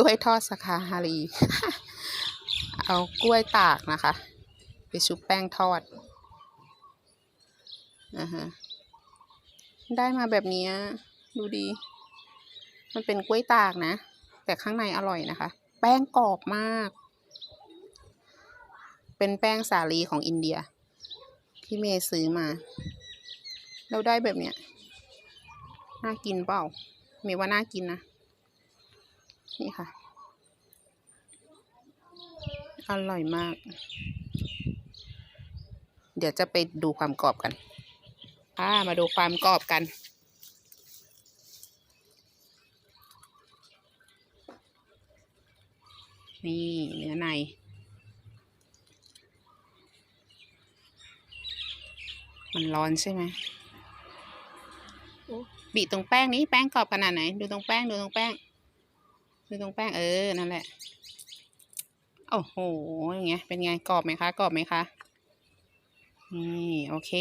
กล้วยทอดสาขาฮารี เอากล้วยตากนะคะ ไปชุบแป้งทอดอ่าฮะได้มาแบบนี้ดูดี มันเป็นกล้วยตากนะ แต่ข้างในอร่อยนะคะ แป้งกรอบมาก เป็นแป้งสาลีของอินเดีย ที่เมย์ซื้อมา เราได้แบบเนี้ยน่ากินเปล่า เมย์ว่าน่ากินนะ นี่ค่ะ อร่อยมาก เดี๋ยวจะไปดูความกรอบกันอ่ามาดูความกรอบกัน นี่เนื้อในมันร้อนใช่ไหมบีบตรงแป้งนี้แป้งกรอบขนาดไหน ดูตรงแป้ง ดูตรงแป้ง คือตรงแป้งเออ นั่นแหละ โอ้โห อย่างเงี้ย เป็นไง กรอบไหมคะ กรอบไหมคะ นี่ โอเค